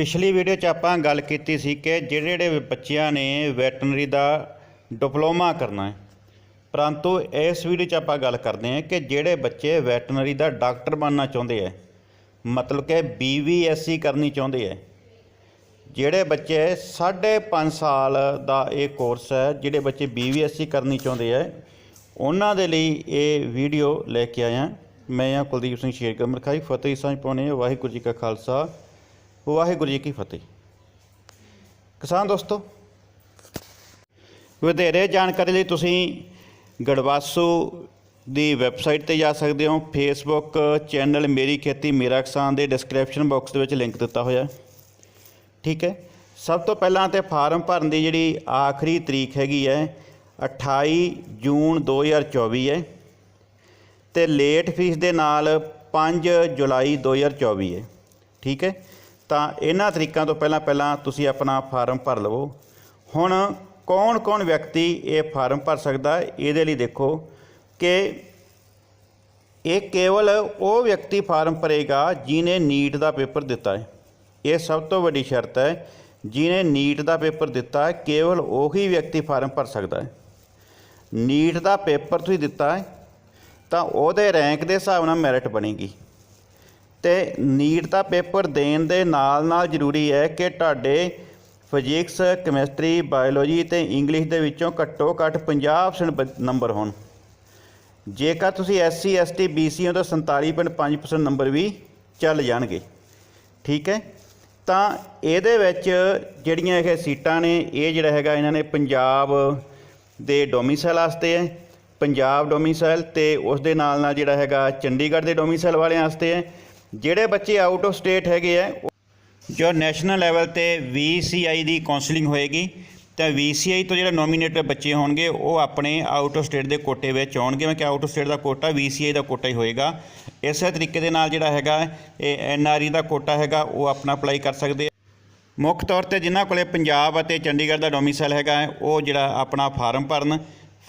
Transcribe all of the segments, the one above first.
ਪਿਛਲੀ ਵੀਡੀਓ 'ਚ ਆਪਾਂ ਗੱਲ ਕੀਤੀ ਸੀ ਕਿ ਜਿਹੜੇ ਜਿਹੜੇ ਬੱਚਿਆਂ ਨੇ ਵੈਟਰਨਰੀ ਦਾ ਡਿਪਲੋਮਾ ਕਰਨਾ ਹੈ, ਪਰੰਤੂ ਇਸ ਵੀਡੀਓ 'ਚ ਆਪਾਂ ਗੱਲ ਕਰਦੇ ਹਾਂ ਕਿ ਜਿਹੜੇ ਬੱਚੇ ਵੈਟਰਨਰੀ ਦਾ ਡਾਕਟਰ ਬਣਨਾ ਚਾਹੁੰਦੇ ਹੈ, ਮਤਲਬ ਕਿ ਬੀਵੀਐਸਸੀ ਕਰਨੀ ਚਾਹੁੰਦੇ ਹੈ, ਜਿਹੜੇ ਬੱਚੇ 5.5 ਸਾਲ ਦਾ ਇਹ ਕੋਰਸ ਹੈ, ਜਿਹੜੇ ਬੱਚੇ ਬੀਵੀਐਸਸੀ ਕਰਨੀ ਚਾਹੁੰਦੇ ਹੈ, ਉਹਨਾਂ ਦੇ ਲਈ ਇਹ ਵੀਡੀਓ ਲੈ ਕੇ ਆਇਆ। ਮੈਂ ਹਾਂ ਕੁਲਦੀਪ ਸਿੰਘ ਸ਼ੇਰਗੜ ਮਰਖਾਈ ਫਤਿਹ ਸਾਂਝ ਪਾਉਣੇ ਵਾਹਿਗੁਰੂ ਜੀ ਕਾ ਖਾਲਸਾ। ਵਾਹਿਗੁਰੂ ਜੀ ਕੀ ਫਤਿਹ। ਕਿਸਾਨ ਦੋਸਤੋ, ਵਧੇਰੇ ਜਾਣਕਾਰੀ ਲਈ ਤੁਸੀਂ ਗੜਵਾਸੂ ਦੀ ਵੈਬਸਾਈਟ ਤੇ ਜਾ ਸਕਦੇ ਹੋ। ਫੇਸਬੁੱਕ ਚੈਨਲ ਮੇਰੀ ਖੇਤੀ, ਮੇਰਾ ਕਿਸਾਨ ਦੇ ਡਿਸਕ੍ਰਿਪਸ਼ਨ ਬਾਕਸ ਦੇ ਵਿੱਚ ਲਿੰਕ ਦਿੱਤਾ ਹੋਇਆ। ਠੀਕ ਹੈ? ਸਭ ਤੋਂ ਪਹਿਲਾਂ ਤੇ ਫਾਰਮ ਭਰਨ ਦੀ ਜਿਹੜੀ ਆਖਰੀ ਤਰੀਕ ਹੈਗੀ ਹੈ 28 ਜੂਨ 2024 ਹੈ। ਤੇ ਲੇਟ ਫੀਸ ਦੇ ਨਾਲ 5 ਜੁਲਾਈ 2024 ਹੈ। ਠੀਕ ਹੈ? ਤਾਂ ਇਹਨਾਂ ਤਰੀਕਾਂ ਤੋਂ ਪਹਿਲਾਂ ਪਹਿਲਾਂ ਤੁਸੀਂ ਆਪਣਾ ਫਾਰਮ ਭਰ ਲਵੋ। ਹੁਣ ਕੌਣ-ਕੌਣ ਵਿਅਕਤੀ ਇਹ ਫਾਰਮ ਭਰ ਸਕਦਾ ਹੈ? ਇਹਦੇ ਲਈ ਦੇਖੋ ਕਿ ਇਹ ਕੇਵਲ ਉਹ ਵਿਅਕਤੀ ਫਾਰਮ ਭਰੇਗਾ ਜਿਨੇ ਨੀਟ ਦਾ ਪੇਪਰ ਦਿੱਤਾ ਹੈ। ਇਹ ਸਭ ਤੋਂ ਵੱਡੀ ਸ਼ਰਤ ਹੈ ਜਿਨੇ ਨੀਟ ਦਾ ਪੇਪਰ ਦਿੱਤਾ ਹੈ, ਕੇਵਲ ਉਹੀ ਵਿਅਕਤੀ ਫਾਰਮ ਭਰ ਸਕਦਾ ਹੈ। ਨੀਟ ਦਾ ਪੇਪਰ ਤੁਸੀਂ ਦਿੱਤਾ ਹੈ, ਤਾਂ ਉਹਦੇ ਰੈਂਕ ਦੇ ਹਿਸਾਬ ਨਾਲ ਮੈਰਿਟ ਬਣੇਗੀ। ਤੇ ਨੀਟ ਦਾ ਪੇਪਰ ਦੇਣ ਦੇ ਨਾਲ ਨਾਲ ਜ਼ਰੂਰੀ ਹੈ ਕਿ ਤੁਹਾਡੇ ਫਿਜ਼ਿਕਸ, ਕੈਮਿਸਟਰੀ, ਬਾਇਓਲੋਜੀ ਤੇ ਇੰਗਲਿਸ਼ ਦੇ ਵਿੱਚੋਂ ਘੱਟੋ ਘੱਟ 50% ਬ- ਨੰਬਰ ਹੋਣ। ਜੇਕਰ ਤੁਸੀਂ ਐਸਸੀ ਐਸਟੀ ਬੀਸੀ ਹੋ ਤਾਂ 47.5% ਨੰਬਰ ਵੀ ਚੱਲ ਜਾਣਗੇ। ਠੀਕ ਹੈ? ਤਾਂ ਇਹਦੇ ਵਿੱਚ ਜਿਹੜੀਆਂ ਇਹ ਸੀਟਾਂ ਨੇ, ਇਹ ਜਿਹੜਾ ਹੈਗਾ ਇਹਨਾਂ ਨੇ ਪੰਜਾਬ ਦੇ ਡੋਮਿਸਾਈਲ ਵਾਸਤੇ ਹੈ। ਪੰਜਾਬ ਡੋਮਿਸਾਈਲ ਤੇ ਉਸ ਦੇ ਨਾਲ ਨਾਲ ਜਿਹੜਾ ਹੈਗਾ ਚੰਡੀਗੜ੍ਹ ਦੇ ਡੋਮਿਸਾਈਲ ਵਾਲਿਆਂ ਵਾਸਤੇ ਹੈ। ਜਿਹੜੇ ਬੱਚੇ ਆਊਟ ਆਫ ਸਟੇਟ ਹੈਗੇ ਆ ਜੋ ਨੈਸ਼ਨਲ ਲੈਵਲ ਤੇ VCI ਦੀ ਕਾਉਂਸਲਿੰਗ ਹੋਏਗੀ ਤਾਂ VCI ਤੋਂ ਜਿਹੜਾ ਨੋਮੀਨੇਟਡ ਬੱਚੇ ਹੋਣਗੇ ਉਹ ਆਪਣੇ ਆਊਟ ਆਫ ਸਟੇਟ ਦੇ ਕੋਟੇ ਵਿੱਚ ਆਉਣਗੇ। ਮੈਂ ਕਿ ਆਊਟ ਆਫ ਸਟੇਟ ਦਾ ਕੋਟਾ VCI ਦਾ ਕੋਟਾ ਹੀ ਹੋਏਗਾ। ਇਸੇ ਤਰੀਕੇ ਦੇ ਨਾਲ ਜਿਹੜਾ ਹੈਗਾ ਇਹ NRE ਦਾ ਕੋਟਾ ਹੈਗਾ ਉਹ ਆਪਣਾ ਅਪਲਾਈ ਕਰ ਸਕਦੇ ਮੁੱਖ ਤੌਰ ਤੇ ਜਿਨ੍ਹਾਂ ਕੋਲੇ ਪੰਜਾਬ ਅਤੇ ਚੰਡੀਗੜ੍ਹ ਦਾ ਡੋਮਿਸਾਈਲ ਹੈਗਾ ਹੈ, ਉਹ ਜਿਹੜਾ ਆਪਣਾ ਫਾਰਮ ਭਰਨ।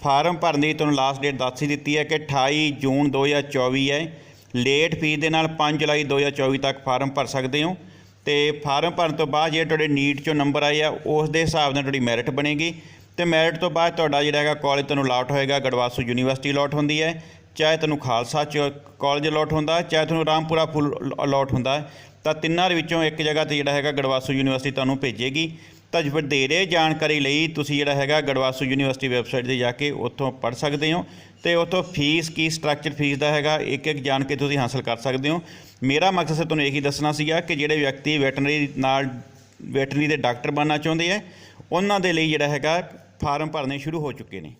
ਫਾਰਮ ਭਰਨ ਦੀ ਤੁਹਾਨੂੰ ਲਾਸਟ ਡੇਟ ਦੱਸ ਹੀ ਦਿੱਤੀ ਹੈ ਕਿ 28 ਜੂਨ 2024 ਹੈ। ਲੇਟ ਫੀਸ ਦੇ ਨਾਲ 5 ਜੁਲਾਈ 2024 ਤੱਕ ਫਾਰਮ ਭਰ ਸਕਦੇ ਹੋ। ਤੇ ਫਾਰਮ ਭਰਨ ਤੋਂ ਬਾਅਦ ਜੇ ਤੁਹਾਡੇ ਨੀਟ ਚੋਂ ਨੰਬਰ ਆਏ ਆ ਉਸ ਦੇ ਹਿਸਾਬ ਨਾਲ ਤੁਹਾਡੀ ਮੈਰਿਟ ਬਣੇਗੀ। ਤੇ ਮੈਰਿਟ ਤੋਂ ਬਾਅਦ ਤੁਹਾਡਾ ਜਿਹੜਾ ਹੈਗਾ ਕਾਲਜ ਤੁਹਾਨੂੰ ਅਲਾਟ ਹੋਏਗਾ, ਗੜਵਾਸੂ ਯੂਨੀਵਰਸਿਟੀ ਅਲਾਟ ਹੁੰਦੀ ਹੈ। ਚਾਹੇ ਤੁਹਾਨੂੰ ਖਾਲਸਾ ਚ ਕਾਲਜ ਅਲਾਟ ਹੁੰਦਾ, ਚਾਹੇ ਤੁਹਾਨੂੰ ਰਾਮਪੁਰਾ ਫੁੱਲ ਅਲਾਟ ਹੁੰਦਾ। ਤਾਂ ਤਿੰਨਾਂ ਦੇ ਵਿੱਚੋਂ ਇੱਕ ਜਗ੍ਹਾ ਤੇ ਜਿਹੜਾ ਹੈਗਾ ਗੜਵਾਸੂ ਯੂਨੀਵਰਸਿਟੀ ਤੁਹਾਨੂੰ ਭੇਜੇਗੀ। ਤਾਂ ਵਧੇਰੇ ਜਾਣਕਾਰੀ ਲਈ ਤੁਸੀਂ ਜਿਹੜਾ ਹੈਗਾ ਗੜਵਾਸੂ ਯੂਨੀਵਰਸਿਟੀ ਵੈਬਸਾਈਟ ਤੇ ਜਾ ਕੇ ਉੱਥੋਂ ਪੜ੍ਹ ਸਕਦੇ ਹੋ ਤੇ ਉੱਥੋਂ ਫੀਸ ਕੀ ਸਟਰਕਚਰ ਫੀਸ ਦਾ ਹੈਗਾ ਇੱਕ ਇੱਕ ਜਾਣ ਕੇ ਤੁਸੀਂ ਹਾਸਲ ਕਰ ਸਕਦੇ ਹੋ। ਮੇਰਾ ਮਕਸਦ ਸੀ ਤੁਹਾਨੂੰ ਇਹੀ ਦੱਸਣਾ ਸੀਗਾ ਕਿ ਜਿਹੜੇ ਵਿਅਕਤੀ ਵੈਟਰਨਰੀ ਨਾਲ ਵੈਟਰਨਰੀ ਦੇ ਡਾਕਟਰ ਬਣਨਾ ਚਾਹੁੰਦੇ ਆ, ਉਹਨਾਂ ਦੇ ਲਈ ਜਿਹੜਾ ਹੈਗਾ ਫਾਰਮ ਭਰਨੇ ਸ਼ੁਰੂ ਹੋ ਚੁੱਕੇ ਨੇ।